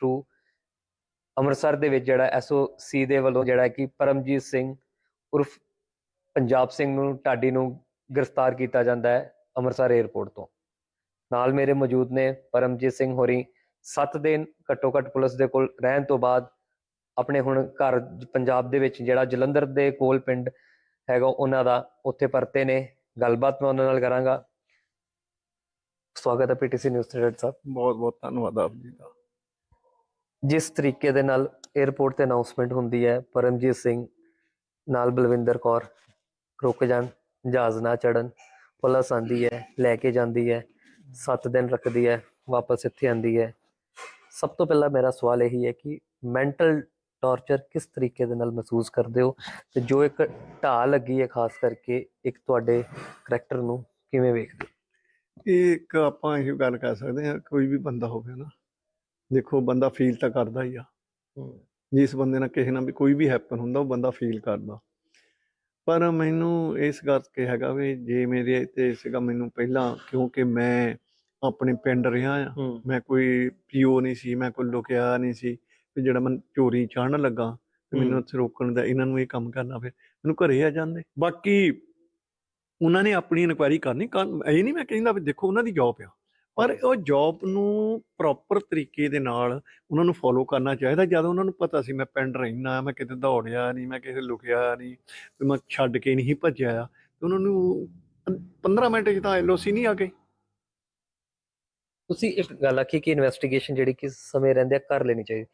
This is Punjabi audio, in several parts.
ਥਰੂ ਅੰਮ੍ਰਿਤਸਰ ਦੇ ਵਿੱਚ ਜਿਹੜਾ ਐਸਓਸੀ ਦੇ ਵੱਲੋਂ ਜਿਹੜਾ ਕਿ ਪਰਮਜੀਤ ਸਿੰਘ ਉਰਫ ਪੰਜਾਬ ਸਿੰਘ ਨੂੰ, ਢਾਡੀ ਨੂੰ ਗ੍ਰਿਫਤਾਰ ਕੀਤਾ ਜਾਂਦਾ ਹੈ ਅੰਮ੍ਰਿਤਸਰ 에ਅਰਪੋਰਟ ਤੋਂ। ਨਾਲ ਮੇਰੇ ਮੌਜੂਦ ਨੇ ਪਰਮਜੀਤ ਸਿੰਘ ਹੋਰੀ। 7 ਦਿਨ ਘੱਟੋ ਘੱਟ ਪੁਲਿਸ ਦੇ ਕੋਲ ਰਹਿਣ ਤੋਂ ਬਾਅਦ ਆਪਣੇ ਹੁਣ ਘਰ ਪੰਜਾਬ ਦੇ ਵਿੱਚ ਜਿਹੜਾ ਜਲੰਧਰ ਦੇ ਕੋਲ ਪਿੰਡ ਹੈਗਾ, ਉਹਨਾਂ ਦਾ ਉੱਥੇ ਪਰਤੇ ਨੇ। ਗੱਲਬਾਤ ਮੈਂ ਉਹਨਾਂ ਨਾਲ ਕਰਾਂਗਾ। ਸਵਾਗਤ ਹੈ ਪੀਟੀਸੀ ਨਿਊਜ਼ ਤੇ ਸਾਹਿਬ ਬਹੁਤ ਬਹੁਤ ਧੰਨਵਾਦ ਆਪ ਜੀ ਦਾ। ਜਿਸ ਤਰੀਕੇ ਦੇ ਨਾਲ 에ਅਰਪੋਰਟ ਤੇ ਅਨਾਉਂਸਮੈਂਟ ਹੁੰਦੀ ਹੈ, ਪਰਮਜੀਤ ਸਿੰਘ ਨਾਲ ਬਲਵਿੰਦਰ ਕੌਰ ਰੁਕ ਜਾਣ, ਜਹਾਜ਼ ਨਾ ਚੜਨ ਪੁਲਿਸ ਆਂਦੀ ਹੈ, ਲੈ ਕੇ ਜਾਂਦੀ ਹੈ 7 ਦਿਨ ਰੱਖਦੀ ਹੈ, ਵਾਪਸ ਇੱਥੇ ਆਂਦੀ ਹੈ। ਸਭ ਤੋਂ ਪਹਿਲਾਂ ਮੇਰਾ ਸਵਾਲ ਇਹੀ ਹੈ ਕਿ ਮੈਂਟਲ ਟੌਰਚਰ ਕਿਸ ਤਰੀਕੇ ਦੇ ਨਾਲ ਮਹਿਸੂਸ ਕਰਦੇ ਹੋ ਤੇ ਜੋ ਇੱਕ ਢਾਹ ਲੱਗੀ ਹੈ ਖਾਸ ਕਰਕੇ ਇੱਕ ਤੁਹਾਡੇ ਕਰੈਕਟਰ ਨੂੰ ਕਿਵੇਂ ਵੇਖਦੇ ਇਹ ਇੱਕ ਆਪਾਂ ਇਹ ਗੱਲ ਕਰ ਸਕਦੇ ਹਾਂ, ਕੋਈ ਵੀ ਬੰਦਾ ਹੋਵੇ ਨਾ ਦੇਖੋ ਬੰਦਾ ਫੀਲ ਤਾਂ ਕਰਦਾ ਹੀ ਆ। ਜਿਸ ਬੰਦੇ ਨਾਲ ਕਿਸੇ ਨਾਲ ਵੀ ਕੋਈ ਵੀ ਹੈਪਨ ਹੁੰਦਾ ਉਹ ਬੰਦਾ ਫੀਲ ਕਰਦਾ। ਪਰ ਮੈਨੂੰ ਇਸ ਗੱਲ ਕੇ ਹੈਗਾ ਵੀ ਜੇ ਮੇਰੇ ਤੇ ਸੀਗਾ ਮੈਨੂੰ ਪਹਿਲਾਂ ਕਿਉਂਕਿ ਮੈਂ ਆਪਣੇ ਪਿੰਡ ਰਿਹਾ ਆ ਮੈਂ ਕੋਈ ਪੀਓ ਨਹੀਂ ਸੀ ਮੈਂ ਕੋਈ ਲੁਕਿਆ ਨਹੀਂ ਸੀ ਵੀ ਜਿਹੜਾ ਮੈਂ ਚੋਰੀ ਚਾੜਨ ਲੱਗਾ ਤੇ ਮੈਨੂੰ। ਉੱਥੇ ਰੋਕਣ ਦਾ ਇਹਨਾਂ ਨੂੰ ਇਹ ਕੰਮ ਕਰਨਾ ਫਿਰ ਮੈਨੂੰ ਘਰੇ ਆ ਜਾਂਦੇ। ਬਾਕੀ ਉਹਨਾਂ ਨੇ ਆਪਣੀ ਇਨਕੁਆਇਰੀ ਕਰਨੀ ਕਰ- ਇਹ ਨਹੀਂ ਮੈਂ ਕਹਿੰਦਾ ਵੀ ਦੇਖੋ ਉਹਨਾਂ ਦੀ ਜੌਬ ਆ। ਪਰ ਉਹ ਜੌਬ ਨੂੰ ਪ੍ਰੋਪਰ ਤਰੀਕੇ ਦੇ ਨਾਲ ਉਹਨਾਂ ਨੂੰ ਫੋਲੋ ਕਰਨਾ ਚਾਹੀਦਾ। ਜਦੋਂ ਉਹਨਾਂ ਨੂੰ ਪਤਾ ਸੀ ਮੈਂ ਪਿੰਡ ਰਹਿਣਾ ਮੈਂ ਕਿਤੇ ਦੌੜਿਆ ਨਹੀਂ ਮੈਂ ਕਿਸੇ ਲੁਕਿਆ ਨਹੀਂ ਵੀ ਮੈਂ ਛੱਡ ਕੇ ਨਹੀਂ ਭੱਜਿਆ। ਆ ਤੇ ਉਹਨਾਂ ਨੂੰ 15 ਮਿੰਟ 'ਚ ਤਾਂ ਐਲਓਸੀ ਨਹੀਂ ਆ ਗਈ ਤੁਸੀਂ ਇੱਕ ਗੱਲ ਆਖੀ ਕਿ ਇਨਵੈਸਟੀਗੇਸ਼ਨ ਜਿਹੜੀ ਕਿ ਸਮੇਂ ਰਹਿੰਦੇ ਕਰ ਲੈਣੀ ਚਾਹੀਦੀ।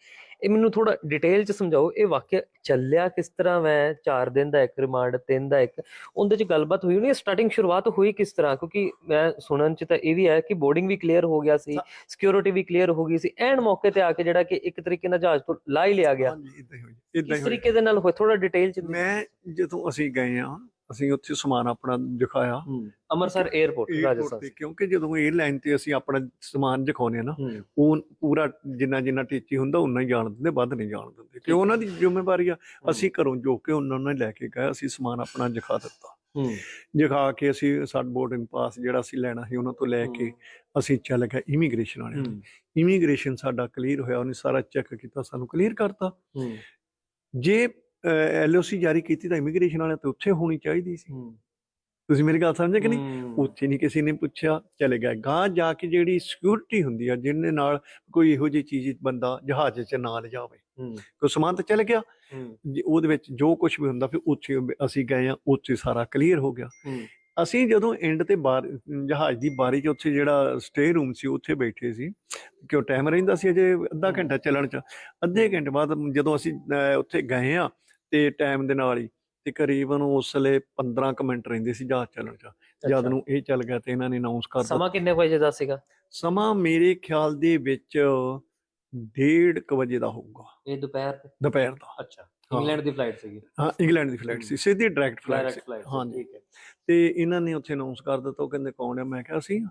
ਇਹ ਮੈਨੂੰ ਥੋੜਾ ਡਿਟੇਲ ਚ ਸਮਝਾਓ ਇਹ ਵਾਕਿਆ ਚੱਲਿਆ ਕਿਸ ਤਰ੍ਹਾਂ ਮੈਂ 4 ਦਿਨ ਦਾ ਇੱਕ ਰਿਮਾਂਡ 3 ਦਾ ਇੱਕ। ਉਹਦੇ ਚ ਗੱਲਬਾਤ ਹੋਈ ਨਹੀਂ ਸਟਾਰਟਿੰਗ ਸ਼ੁਰੂਆਤ ਹੋਈ ਕਿਸ ਤਰ੍ਹਾਂ? ਕਿਉਂਕਿ ਮੈਂ ਸੁਣਨ ਚ ਤਾਂ ਇਹ ਵੀ ਹੈ ਕਿ ਬੋਰਡਿੰਗ ਵੀ ਕਲੀਅਰ ਹੋ ਗਿਆ ਸੀ ਸਿਕਿਉਰਿਟੀ ਵੀ ਕਲੀਅਰ ਹੋ ਗਈ ਸੀ ਐਨ ਮੌਕੇ ਤੇ ਆ ਕੇ ਜਿਹੜਾ ਕਿ ਇੱਕ ਤਰੀਕੇ ਨਾਲ ਜਹਾਜ਼ ਤੋਂ ਲਾ ਹੀ ਲਿਆ ਗਿਆ। ਹਾਂਜੀ ਇਦਾਂ ਹੀ ਹੋਈ ਇਦਾਂ ਹੀ ਹੋਈ। ਤਰੀਕੇ ਦੇ ਨਾਲ ਹੋਇਆ ਥੋੜਾ ਡਿਟੇਲ ਚ ਮੈਂ ਜਦੋਂ ਅਸੀਂ ਗਏ ਆ ਅਸੀਂ ਉੱਥੇ ਸਮਾਨ ਆਪਣਾ ਦਿਖਾਇਆ। ਅੰਮ੍ਰਿਤਸਰ 에어ਪੋਰਟ ਰਾਜਸਥਾਨ ਕਿਉਂਕਿ ਜਦੋਂ 에ਅਰਲਾਈਨ ਤੇ ਅਸੀਂ ਆਪਣਾ ਸਮਾਨ ਦਿਖਾਉਨੇ ਆ ਨਾ ਉਹ ਪੂਰਾ ਜਿੰਨਾ ਜਿੰਨਾ ਟੀਚੀ ਹੁੰਦਾ ਉਨਾ ਹੀ ਜਾਣ ਦਿੰਦੇ ਵੱਧ ਨਹੀਂ ਜਾਣ ਦਿੰਦੇ। ਕਿ ਉਹਨਾਂ ਦੀ ਜ਼ਿੰਮੇਵਾਰੀ ਆ? ਅਸੀਂ ਘਰੋਂ ਜੋ ਕੇ ਉਹਨਾਂ ਨੂੰ ਲੈ ਕੇ ਗਏ ਅਸੀਂ ਸਮਾਨ ਆਪਣਾ ਦਿਖਾ ਦਿੱਤਾ। ਦਿਖਾ ਕੇ ਅਸੀਂ ਸਾਡ ਬੋਰਡਿੰਗ ਪਾਸ ਜਿਹੜਾ ਅਸੀਂ ਲੈਣਾ ਸੀ ਉਹਨਾਂ ਤੋਂ ਲੈ ਕੇ ਅਸੀਂ ਚੱਲ ਗਏ ਇਮੀਗ੍ਰੇਸ਼ਨ ਵਾਲਿਆਂ ਨੂੰ ਇਮੀਗ੍ਰੇਸ਼ਨ ਸਾਡਾ ਕਲੀਅਰ ਹੋਇਆ ਉਹਨੇ ਸਾਰਾ ਚੈੱਕ ਕੀਤਾ ਸਾਨੂੰ ਕਲੀਅਰ ਕਰਤਾ। ਜੇ ਐਲਓਸੀ ਜਾਰੀ ਕੀਤੀ ਤਾਂ ਇਮੀਗ੍ਰੇਸ਼ਨ ਵਾਲਿਆਂ ਤੇ ਉੱਥੇ ਹੋਣੀ ਚਾਹੀਦੀ ਸੀ। ਤੁਸੀਂ ਮੇਰੀ ਗੱਲ ਸਮਝੇ ਕਿ ਨਹੀਂ? ਉੱਥੇ ਨਹੀਂ ਕਿਸੇ ਨੇ ਪੁੱਛਿਆ ਚਲੇ ਗਏ ਗਾਂ ਜਾ ਕੇ ਜਿਹੜੀ ਸਿਕਿਉਰਿਟੀ ਹੁੰਦੀ ਆ ਜਿਹਦੇ ਨਾਲ ਕੋਈ ਇਹੋ ਜਿਹੀ ਚੀਜ਼ ਬੰਦਾ ਜਹਾਜ਼ 'ਚ ਨਾ ਲਿਜਾਵੇ ਕੋਈ ਸਮਾਨ ਤਾਂ ਚਲ ਗਿਆ। ਉਹਦੇ ਵਿੱਚ ਜੋ ਕੁਝ ਵੀ ਹੁੰਦਾ ਫਿਰ ਉੱਥੇ ਅਸੀਂ ਗਏ ਆ ਉੱਥੇ ਸਾਰਾ ਕਲੀਅਰ ਹੋ ਗਿਆ। ਅਸੀਂ ਜਦੋਂ ਐਂਡ ਤੇ ਬਾਰ ਜਹਾਜ਼ ਦੀ ਬਾਰੀ 'ਚ ਉੱਥੇ ਜਿਹੜਾ ਸਟੇ ਰੂਮ ਸੀ ਉੱਥੇ ਬੈਠੇ ਸੀ। ਕਿਉਂ ਟਾਈਮ ਰਹਿੰਦਾ ਸੀ ਅਜੇ ਅੱਧਾ। ਘੰਟਾ ਚੱਲਣ 'ਚ। ਅੱਧੇ ਘੰਟੇ ਬਾਅਦ ਜਦੋਂ ਅਸੀਂ ਉੱਥੇ ਗਏ ਆ ਤੇ ਟਾਈਮ ਦੇ ਨਾਲ ਹੀ ਤੇ ਕਰੀਬਨ ਉਸ ਵੇਲੇ 15 ਕੁ ਮਿੰਟ ਰਹਿੰਦੇ ਸੀ ਜਹਾਜ਼ ਚੱਲਣ 'ਚ। ਜਦ। ਨੂੰ ਇਹ ਚੱਲ ਗਿਆ ਤੇ ਇਹਨਾਂ ਨੇ ਅਨਾਉਂਸ ਕਰ ਦਿੱਤਾ। ਸਮਾਂ ਕਿੰਨੇ ਵਜੇ ਦਾ ਸੀਗਾ? ਸਮਾਂ ਮੇਰੇ ਖਿਆਲ ਦੇ ਵਿੱਚ ਡੇਢ ਕੁ ਵਜੇ ਦਾ ਹੋਊਗਾ। ਇਹ ਦੁਪਹਿਰ ਦੁਪਹਿਰ ਦਾ। ਅੱਛਾ ਹਾਂ। ਇੰਗਲੈਂਡ ਦੀ ਫਲਾਈਟ ਸੀਗੀ। ਹਾਂ ਇੰਗਲੈਂਡ ਦੀ ਫਲਾਈਟ ਸੀ। ਸਿੱਧੀ ਡਾਇਰੈਕਟ ਫਲਾਈਟ ਸੀ। ਹਾਂਜੀ। ਠੀਕ ਹੈ। ਤੇ ਇਹਨਾਂ ਨੇ ਉੱਥੇ ਅਨਾਉਂਸ ਕਰ ਦਿੱਤਾ। ਉਹ ਕਹਿੰਦੇ ਕੌਣ ਹੈ? ਮੈਂ ਕਿਹਾ ਅਸੀਂ ਹਾਂ।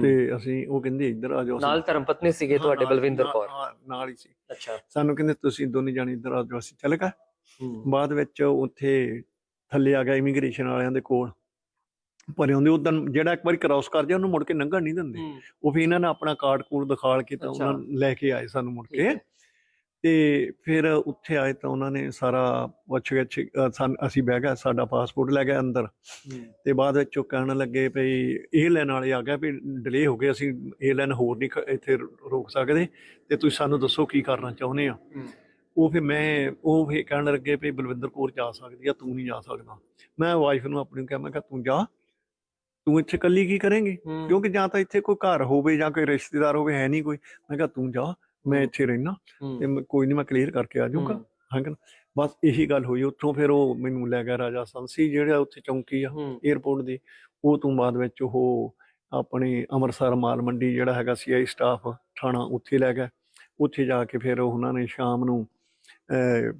ਤੇ ਅਸੀਂ ਉਹ ਕਹਿੰਦੇ ਇੱਧਰ ਆ ਜਾਓ ਨਾਲ ਧਰਮ ਪਤਨੀ ਸੀਗੇ ਤੁਹਾਡੇ ਬਲਵਿੰਦਰ ਕੌਰ। ਨਾਲ ਹੀ ਸੀ। ਅੱਛਾ। ਸਾਨੂੰ ਕਹਿੰਦੇ ਤੁਸੀਂ ਦੋਨੇ ਜਾਣੇ ਇੱਧਰ ਆ ਜਾਓ ਅਸੀਂ ਚੱਲ ਗਏ। ਬਾਅਦ ਵਿੱਚ ਉੱਥੇ ਥੱਲੇ ਆ ਗਿਆ ਇਮੀਗ੍ਰੇਸ਼ਨ ਵਾਲਿਆਂ ਦੇ ਕੋਲ। ਪਰ ਉਹਦੇ ਉਦੋਂ ਜਿਹੜਾ ਇੱਕ ਵਾਰੀ ਕ੍ਰਾਸ ਕਰ ਜਾ ਉਹਨੂੰ ਮੁੜ ਕੇ ਲੰਘਣ ਨਹੀਂ ਦਿੰਦੇ। ਉਹ ਫਿਰ ਇਹਨਾਂ ਨੇ ਆਪਣਾ ਕਾਰਡ ਕੂਡ ਦਿਖਾਲ ਕੇ ਤਾਂ। ਉਹਨਾਂ ਲੈ ਕੇ ਆਏ ਸਾਨੂੰ ਮੁੜ ਕੇ। ਤੇ ਫਿਰ ਉੱਥੇ ਆਏ ਤਾਂ ਉਹਨਾਂ ਨੇ ਸਾਰਾ ਪੁੱਛ ਸਾਨੂੰ ਅਸੀਂ ਬਹਿ ਗਏ ਸਾਡਾ ਪਾਸਪੋਰਟ ਲੈ ਗਏ ਅੰਦਰ। ਤੇ ਬਾਅਦ ਵਿੱਚ ਉਹ ਕਹਿਣ ਲੱਗੇ ਭਈ 에ਅਰਲਾਈਨ ਵਾਲੇ ਆ ਗਏ ਵੀ ਡਿਲੇ ਹੋ ਗਏ ਅਸੀਂ 에ਅਰਲਾਈਨ ਹੋਰ ਨਹੀਂ ਇੱਥੇ ਰੋਕ ਸਕਦੇ। ਤੇ ਤੁਸੀਂ ਸਾਨੂੰ ਦੱਸੋ ਕੀ ਕਰਨਾ ਚਾਹੁੰਦੇ ਆ ਉਹ ਫਿਰ ਮੈਂ ਉਹ ਫਿਰ ਕਹਿਣ ਲੱਗੇ ਵੀ ਬਲਵਿੰਦਰ ਕੌਰ ਜਾ ਸਕਦੀ ਆ ਤੂੰ ਨਹੀਂ ਜਾ ਸਕਦਾ। ਮੈਂ ਵਾਈਫ ਨੂੰ ਆਪਣੀ ਕਿਹਾ ਮੈਂ ਕਿਹਾ ਤੂੰ ਜਾ। ਤੂੰ ਇੱਥੇ ਇਕੱਲੀ ਕੀ ਕਰੇਂਗੀ? ਕਿਉਂਕਿ ਜਾਂ ਤਾਂ ਇੱਥੇ ਕੋਈ ਘਰ ਹੋਵੇ ਜਾਂ ਕੋਈ ਰਿਸ਼ਤੇਦਾਰ ਹੋਵੇ ਹੈ ਨਹੀਂ ਕੋਈ। ਮੈਂ ਕਿਹਾ ਤੂੰ ਜਾ। ਮੈਂ। ਇੱਥੇ ਰਹਿਣਾ ਤੇ ਮੈਂ- ਕੋਈ ਨਹੀਂ ਮੈਂ ਕਲੀਅਰ ਕਰਕੇ ਆ ਜਾਊਂਗਾ। ਹੂੰ, ਹਾਂ ਕਿ ਨਾ? ਬਸ ਇਹੀ ਗੱਲ ਹੋਈ। ਉੱਥੋਂ ਫਿਰ ਉਹ ਮੈਨੂੰ ਲੈ ਗਿਆ ਰਾਜਾ ਸੰਸੀ ਜਿਹੜਾ ਉੱਥੇ ਚੌਂਕੀ ਆ ਹੂੰ। 에ਅਰਪੋਰਟ ਦੀ। ਉਹ ਤੋਂ ਬਾਅਦ ਵਿੱਚ ਉਹ ਆਪਣੇ ਅੰਮ੍ਰਿਤਸਰ ਮਾਲ ਮੰਡੀ ਜਿਹੜਾ ਹੈਗਾ ਸੀਆਈ ਸਟਾਫ ਥਾਣਾ ਉੱਥੇ ਲੈ ਗਏ ਉੱਥੇ ਜਾ ਕੇ ਫਿਰ ਉਹਨਾਂ ਨੇ ਸ਼ਾਮ ਨੂੰ ਅਹ,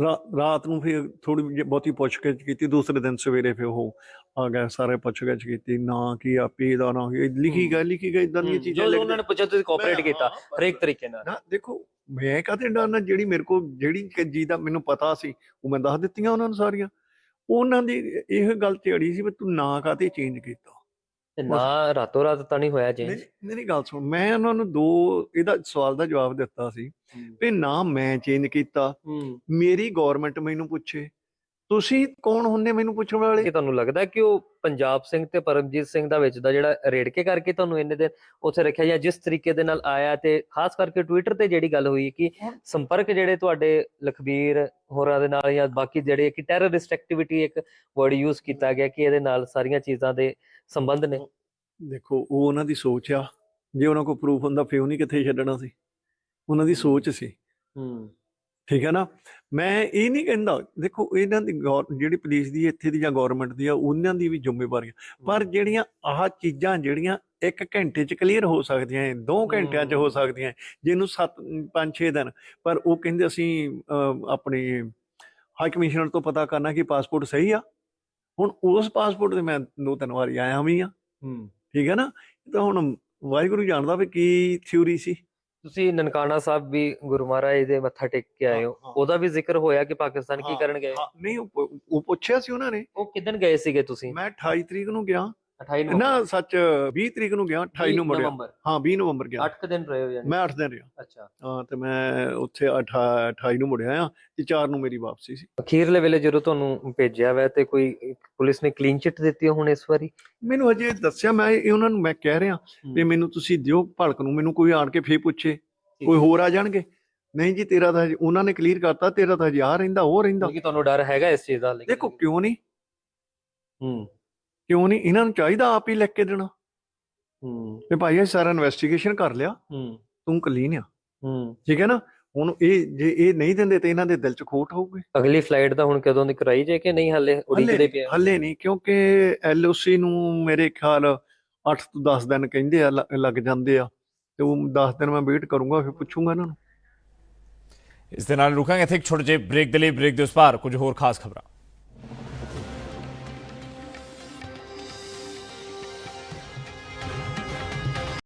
ਰਾਤ ਨੂੰ ਫਿਰ ਥੋੜੀ ਬਹੁਤੀ ਪੁੱਛਗਿੱਛ ਕੀਤੀ ਦੂਸਰੇ ਦਿਨ ਸਵੇਰੇ ਫਿਰ ਉਹ ਆ ਗਏ ਸਾਰੇ ਪੁੱਛਗਿੱਛ ਕੀਤੀ ਨਾ ਕੀ ਆਪੀ ਦਾ ਨਾ ਕੀ ਲਿਖੀ। ਗਏ ਲਿਖੀ ਗਏ ਇਦਾਂ ਦੀਆਂ ਚੀਜ਼ਾਂ ਜੋ ਉਹਨਾਂ ਨੇ ਪੁੱਛਿਆ ਤੁਸੀਂ ਕੋਆਪਰੇਟ ਕੀਤਾ ਹਰੇਕ ਤਰੀਕੇ ਨਾਲ। ਨਾ ਦੇਖੋ ਮੈਂ ਕਾਹਤੇ ਡਰਨਾ ਜਿਹੜੀ ਮੇਰੇ ਕੋਲ ਜਿਹੜੀ ਚੀਜ਼ ਦਾ ਮੈਨੂੰ ਪਤਾ ਸੀ ਉਹ ਮੈਂ ਦੱਸ ਦਿੱਤੀਆਂ ਉਹਨਾਂ ਨੂੰ ਸਾਰੀਆਂ। ਉਹਨਾਂ ਦੀ ਇਹ ਗੱਲ ਤੇ ਅੜੀ ਸੀ ਵੀ ਤੂੰ ਨਾ ਕਾਹਤੇ ਚੇਂਜ ਕੀਤਾ। ਨਾ ਰਾਤੋਂ ਰਾਤ ਤਾਂ ਨਹੀਂ ਹੋਇਆ ਚੇਂਜ ਨਹੀਂ ਮੇਰੀ ਗੱਲ ਸੁਣ। ਮੈਂ ਉਹਨਾਂ ਨੂੰ ਦੋ ਇਹਦਾ ਸਵਾਲ ਦਾ ਜਵਾਬ ਦਿੱਤਾ ਸੀ ਵੀ ਨਾ ਮੈਂ ਚੇਂਜ ਕੀਤਾ। ਮੇਰੀ ਗਵਰਨਮੈਂਟ ਮੈਨੂੰ ਪੁੱਛੇ। ਤੁਸੀਂ ਕੌਣ ਹੁੰਦੇ ਮੈਨੂੰ ਪੁੱਛਣ ਵਾਲੇ? ਕਿ ਤੁਹਾਨੂੰ ਲੱਗਦਾ ਕਿ ਉਹ ਪੰਜਾਬ ਸਿੰਘ ਤੇ ਪਰਮਜੀਤ ਸਿੰਘ ਦਾ ਵਿੱਚ ਦਾ ਜਿਹੜਾ ਰੇੜਕੇ ਕਰਕੇ ਤੁਹਾਨੂੰ ਇੰਨੇ ਦਿਨ ਉੱਥੇ ਰੱਖਿਆ ਜਾਂ ਜਿਸ ਤਰੀਕੇ ਦੇ ਨਾਲ ਆਇਆ ਤੇ ਖਾਸ ਕਰਕੇ ਟਵਿੱਟਰ ਤੇ ਜਿਹੜੀ ਗੱਲ ਹੋਈ ਕਿ ਸੰਪਰਕ ਜਿਹੜੇ ਤੁਹਾਡੇ ਲਖਬੀਰ ਹੋਰਾਂ ਦੇ ਨਾਲ ਜਾਂ ਬਾਕੀ ਜਿਹੜੇ ਕਿ ਟੈਰਰਿਸਟ ਐਕਟੀਵਿਟੀ ਇੱਕ ਵਰਡ ਯੂਜ਼ ਕੀਤਾ ਗਿਆ ਕਿ ਇਹਦੇ ਨਾਲ ਸਾਰੀਆਂ ਚੀਜ਼ਾਂ ਦੇ ਸੰਬੰਧ ਨੇ। ਦੇਖੋ ਉਹ ਉਹਨਾਂ ਦੀ ਸੋਚ ਆ। ਜੇ ਉਹਨਾਂ ਕੋਲ ਪ੍ਰੂਫ ਹੁੰਦਾ ਫਿਰ ਉਹ ਨਹੀਂ ਕਿੱਥੇ ਛੱਡਣਾ ਸੀ? ਉਹਨਾਂ ਦੀ ਸੋਚ ਸੀ। ਹੂੰ। ਠੀਕ ਹੈ ਨਾ? ਮੈਂ ਇਹ ਨਹੀਂ ਕਹਿੰਦਾ ਦੇਖੋ ਇਹਨਾਂ ਦੀ ਜਿਹੜੀ ਪੁਲਿਸ ਦੀ ਇੱਥੇ ਦੀ ਜਾਂ ਗਵਰਨਮੈਂਟ ਦੀ ਆ ਉਹਨਾਂ ਦੀ ਵੀ ਜ਼ਿੰਮੇਵਾਰੀ ਪਰ ਜਿਹੜੀਆਂ ਆਹ ਚੀਜ਼ਾਂ ਜਿਹੜੀਆਂ ਇੱਕ ਘੰਟੇ 'ਚ ਕਲੀਅਰ ਹੋ ਸਕਦੀਆਂ ਐ ਦੋ ਘੰਟਿਆਂ 'ਚ ਹੋ। ਸਕਦੀਆਂ ਜਿਹਨੂੰ 7 5-6 ਦਿਨ। ਪਰ ਉਹ ਕਹਿੰਦੇ ਅਸੀਂ ਆਪਣੀ ਹਾਈ ਕਮਿਸ਼ਨਰ ਤੋਂ ਪਤਾ ਕਰਨਾ ਕਿ ਪਾਸਪੋਰਟ ਸਹੀ ਆ। ਹੁਣ ਉਸ ਪਾਸਪੋਰਟ ਤੇ ਮੈਂ ਦੋ ਤਿੰਨ ਵਾਰੀ ਆਇਆ ਵੀ ਆ। ਹੂੰ। ਠੀਕ ਹੈ ਨਾ? ਤਾਂ ਹੁਣ ਵਾਹਿਗੁਰੂ ਜਾਣਦਾ ਵੀ ਕੀ ਥਿਊਰੀ ਸੀ। ਤੁਸੀਂ ਨਨਕਾਣਾ ਸਾਹਿਬ ਵੀ ਗੁਰੂ ਮਹਾਰਾਜ ਦੇ ਮੱਥਾ ਟੇਕ ਕੇ ਆਏ ਹੋ। ਹਾਂ, ਹਾਂ। ਉਹਦਾ ਵੀ ਜ਼ਿਕਰ ਹੋਇਆ ਕਿ ਪਾਕਿਸਤਾਨ ਕੀ ਹਾਂ, ਕਰਨ ਗਏ? ਹਾਂ, ਨਹੀਂ ਉਹ ਉਹ ਪੁੱਛਿਆ ਸੀ ਉਹਨਾਂ ਨੇ। ਉਹ ਕਿਦਨ ਗਏ ਸੀਗੇ ਤੁਸੀਂ? ਮੈਂ 28 ਤਰੀਕ ਨੂੰ ਗਿਆ। 28 ਨੂੰ ਨਾ ਸੱਚ 20 ਤਰੀਕ ਨੂੰ ਗਿਆ 28 ਨੂੰ ਮੁੜਿਆ ਹਾਂ 20 ਨਵੰਬਰ ਗਿਆ। 8 ਦਿਨ ਰਹੇ ਹੋ ਯਾਨੀ? ਮੈਂ 8 ਦਿਨ ਰਿਹਾ। ਅੱਛਾ। ਹਾਂ ਤੇ ਮੈਂ ਉੱਥੇ 28 ਨੂੰ ਮੁੜਿਆ ਆ ਤੇ 4 ਨੂੰ ਮੇਰੀ ਵਾਪਸੀ ਸੀ। ਅਖੀਰਲੇ ਵੇਲੇ ਜਦੋਂ ਤੁਹਾਨੂੰ ਭੇਜਿਆ ਵੈ ਤੇ ਕੋਈ ਪੁਲਿਸ ਨੇ ਕਲੀਨ ਚਿੱਟ ਦਿੱਤੀ ਹੁਣ ਇਸ ਵਾਰੀ? ਮੈਨੂੰ ਅਜੇ ਦੱਸਿਆ ਮੈਂ ਇਹ ਉਹਨਾਂ ਨੂੰ ਮੈਂ ਕਹਿ ਰਿਹਾ ਵੀ ਮੈਨੂੰ ਤੁਸੀਂ ਦਿਓ ਭਲਕ ਨੂੰ ਮੈਨੂੰ ਕੋਈ ਆਣ ਕੇ ਫੇਰ ਪੁੱਛੇ ਕੋਈ ਹੋਰ ਆ ਜਾਣਗੇ? ਨਹੀਂ ਜੀ ਤੇਰਾ ਤਾਂ ਹਜੇ- ਉਹਨਾਂ ਨੇ ਕਲੀਅਰ ਕਰਤਾ ਤੇਰਾ ਤਾਂ ਹਜੇ ਆ ਰਹਿੰਦਾ ਉਹ ਰਹਿੰਦਾ। ਕਿ ਤੁਹਾਨੂੰ ਡਰ ਹੈਗਾ ਇਸ ਚੀਜ਼ ਦਾ ਲੇਕਿਨ ਦੇਖੋ ਕਿਉਂ ਨਹੀਂ? ਹੂੰ। ਕਿਉਂ ਨਹੀਂ ਇਹਨਾਂ ਨੂੰ ਚਾਹੀਦਾ ਆਪ ਹੀ ਲਿਖ ਕੇ ਦੇਣਾ? ਹੂੰ। ਵੀ ਭਾਈ ਇਹ ਸਾਰਾ ਇਨਵੈਸਟੀਗੇਸ਼ਨ ਕਰ ਲਿਆ। ਹੂੰ। ਤੂੰ ਕਲੀਨ ਆ। ਹੂੰ। ਠੀਕ ਹੈ ਨਾ? ਹੁਣ ਇਹ ਜੇ ਇਹ ਨਹੀਂ ਦਿੰਦੇ ਤੇ ਇਹਨਾਂ ਦੇ ਦਿਲ 'ਚ ਖੋਟ ਹੋਊਗੀ। ਅਗਲੀ ਫਲਾਈਟ ਦਾ ਹੁਣ ਕਦੋਂ ਦੀ ਕਰਾਈ ਜੇ ਕਿ ਨਹੀਂ? ਹੱਲੇ ਉਡੀਕਦੇ ਪਿਆ ਹੱਲੇ ਨਹੀਂ ਕਿਉਂਕਿ ਐਲਓਸੀ ਨੂੰ ਮੇਰੇ ਖਿਆਲ 8 ਤੋਂ 10 ਦਿਨ ਕਹਿੰਦੇ ਆ ਲ- ਲੱਗ ਜਾਂਦੇ ਆ। ਤੇ ਉਹ 10 ਦਿਨ ਮੈਂ ਵੇਟ ਕਰੂੰਗਾ ਫਿਰ ਪੁੱਛੂੰਗਾ ਇਹਨਾਂ ਨੂੰ। ਇਸ ਦੇ ਨਾਲ ਰੁਕਾਂਗੇ ਇੱਥੇ ਇੱਕ ਛੋਟੇ ਜਿਹੇ ਬ੍ਰੇਕ ਦੇ ਲਈ ਬ੍ਰੇਕ ਦੇ ਉਸ ਪਾਰ ਕੁਝ ਹੋਰ ਖਾਸ ਖਬਰਾਂ।